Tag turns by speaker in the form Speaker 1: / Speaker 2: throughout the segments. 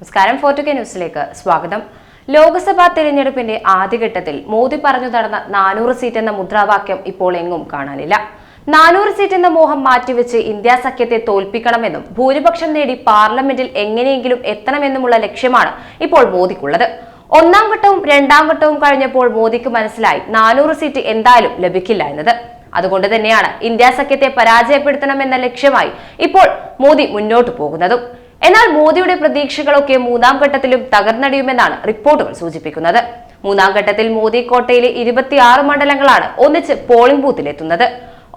Speaker 1: നമസ്കാരം ഫോർട്ടുകെ ന്യൂസിലേക്ക് സ്വാഗതം. ലോക്സഭാ തെരഞ്ഞെടുപ്പിന്റെ ആദ്യഘട്ടത്തിൽ മോദി പറഞ്ഞു നടന്ന നാനൂറ് സീറ്റ് എന്ന മുദ്രാവാക്യം ഇപ്പോൾ എങ്ങും കാണാനില്ല. നാനൂറ് സീറ്റ് എന്ന മോഹം മാറ്റിവെച്ച് ഇന്ത്യ സഖ്യത്തെ തോൽപ്പിക്കണമെന്നും ഭൂരിപക്ഷം നേടി പാർലമെന്റിൽ എങ്ങനെയെങ്കിലും എത്തണമെന്നുമുള്ള ലക്ഷ്യമാണ് ഇപ്പോൾ മോദിക്കുള്ളത്. ഒന്നാം ഘട്ടവും രണ്ടാം ഘട്ടവും കഴിഞ്ഞപ്പോൾ മോദിക്ക് മനസ്സിലായി നാനൂറ് സീറ്റ് എന്തായാലും ലഭിക്കില്ല എന്നത്. അതുകൊണ്ട് തന്നെയാണ് ഇന്ത്യ സഖ്യത്തെ പരാജയപ്പെടുത്തണമെന്ന ലക്ഷ്യമായി ഇപ്പോൾ മോദി മുന്നോട്ട് പോകുന്നതും. എന്നാൽ മോദിയുടെ പ്രതീക്ഷകളൊക്കെ മൂന്നാം ഘട്ടത്തിലും തകർന്നടിയുമെന്നാണ് റിപ്പോർട്ടുകൾ സൂചിപ്പിക്കുന്നത്. മൂന്നാം ഘട്ടത്തിൽ മോദി കോട്ടയിലെ ഇരുപത്തിയാറ് മണ്ഡലങ്ങളാണ് ഒന്നിച്ച് പോളിംഗ് ബൂത്തിലെത്തുന്നത്.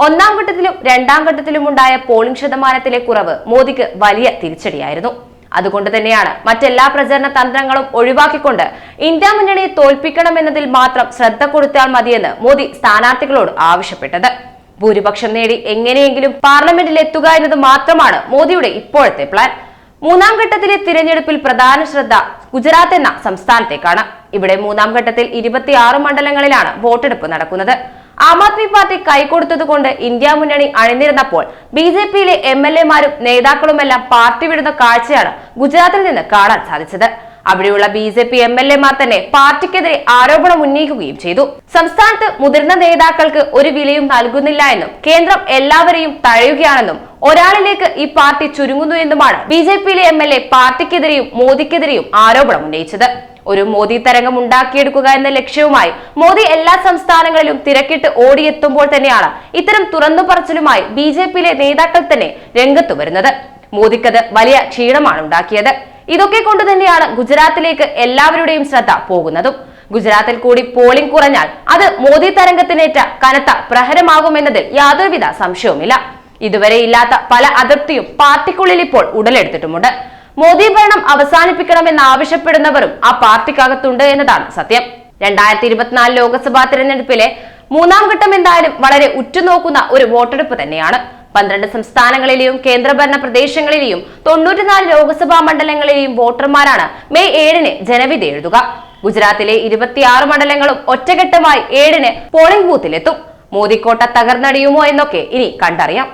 Speaker 1: ഒന്നാം ഘട്ടത്തിലും രണ്ടാം ഘട്ടത്തിലും ഉണ്ടായ പോളിംഗ് ശതമാനത്തിലെ കുറവ് മോദിക്ക് വലിയ തിരിച്ചടിയായിരുന്നു. അതുകൊണ്ട് തന്നെയാണ് മറ്റെല്ലാ പ്രചരണ തന്ത്രങ്ങളും ഒഴിവാക്കിക്കൊണ്ട് ഇന്ത്യ മുന്നണിയെ തോൽപ്പിക്കണമെന്നതിൽ മാത്രം ശ്രദ്ധ കൊടുത്താൽ മതിയെന്ന് മോദി സ്ഥാനാർത്ഥികളോട് ആവശ്യപ്പെട്ടത്. ഭൂരിപക്ഷം നേടി എങ്ങനെയെങ്കിലും പാർലമെന്റിൽ എത്തുക എന്നത് മാത്രമാണ് മോദിയുടെ ഇപ്പോഴത്തെ പ്ലാൻ. മൂന്നാം ഘട്ടത്തിലെ തിരഞ്ഞെടുപ്പിൽ പ്രധാന ശ്രദ്ധ ഗുജറാത്ത് എന്ന സംസ്ഥാനത്തേക്കാണ്. ഇവിടെ മൂന്നാം ഘട്ടത്തിൽ ഇരുപത്തിയാറ് മണ്ഡലങ്ങളിലാണ് വോട്ടെടുപ്പ് നടക്കുന്നത്. ആം ആദ്മി പാർട്ടി കൈകൊടുത്തതുകൊണ്ട് ഇന്ത്യ മുന്നണി അണിനിരുന്നപ്പോൾ ബി ജെ പിയിലെ എം എൽ എമാരും നേതാക്കളുമെല്ലാം പാർട്ടി വിടുന്ന കാഴ്ചയാണ് ഗുജറാത്തിൽ നിന്ന് കാണാൻ സാധിച്ചത്. അവിടെയുള്ള B J P M L എമാർ തന്നെ പാർട്ടിക്കെതിരെ ആരോപണം ഉന്നയിക്കുകയും ചെയ്തു. സംസ്ഥാനത്ത് മുതിർന്ന നേതാക്കൾക്ക് ഒരു വിലയും നൽകുന്നില്ല എന്നും കേന്ദ്രം എല്ലാവരെയും തഴയുകയാണെന്നും ഒരാളിലേക്ക് ഈ പാർട്ടി ചുരുങ്ങുന്നു എന്നുമാണ് ബി ജെ പിയിലെ എം എൽ എ പാർട്ടിക്കെതിരെയും മോദിക്കെതിരെയും ആരോപണം ഉന്നയിച്ചത്. ഒരു മോദി തരംഗം ഉണ്ടാക്കിയെടുക്കുക എന്ന ലക്ഷ്യവുമായി മോദി എല്ലാ സംസ്ഥാനങ്ങളിലും തിരക്കിട്ട് ഓടിയെത്തുമ്പോൾ തന്നെയാണ് ഇത്തരം തുറന്നു പറച്ചിലുമായി ബി ജെ പിയിലെ നേതാക്കൾ തന്നെ രംഗത്തു വരുന്നത്. മോദിക്കത് വലിയ ക്ഷീണമാണ് ഉണ്ടാക്കിയത്. ഇതൊക്കെ കൊണ്ട് തന്നെയാണ് ഗുജറാത്തിലേക്ക് എല്ലാവരുടെയും ശ്രദ്ധ പോകുന്നതും. ഗുജറാത്തിൽ കൂടി പോളിംഗ് കുറഞ്ഞാൽ അത് മോദി തരംഗത്തിനേറ്റ കനത്ത പ്രഹരമാകുമെന്നതിൽ യാതൊരുവിധ സംശയവുമില്ല. ഇതുവരെ ഇല്ലാത്ത പല അതൃപ്തിയും പാർട്ടിക്കുള്ളിൽ ഇപ്പോൾ ഉടലെടുത്തിട്ടുമുണ്ട്. മോദി ഭരണം അവസാനിപ്പിക്കണമെന്ന് ആവശ്യപ്പെടുന്നവരും ആ പാർട്ടിക്കകത്തുണ്ട് എന്നതാണ് സത്യം. രണ്ടായിരത്തി ഇരുപത്തിനാല് ലോക്സഭാ തെരഞ്ഞെടുപ്പിലെ മൂന്നാം ഘട്ടം എന്തായാലും വളരെ ഉറ്റുനോക്കുന്ന ഒരു വോട്ടെടുപ്പ് തന്നെയാണ്. പന്ത്രണ്ട് സംസ്ഥാനങ്ങളിലെയും കേന്ദ്രഭരണ പ്രദേശങ്ങളിലെയും തൊണ്ണൂറ്റിനാല് ലോക്സഭാ മണ്ഡലങ്ങളിലെയും വോട്ടർമാരാണ് മെയ് ഏഴിന് ജനവിധി എഴുതുക. ഗുജറാത്തിലെ ഇരുപത്തിയാറ് മണ്ഡലങ്ങളും ഒറ്റഘട്ടമായി ഏഴിന് പോളിംഗ് ബൂത്തിലെത്തും. മോദിക്കോട്ട തകർന്നടിയുമോ എന്നൊക്കെ ഇനി കണ്ടറിയാം.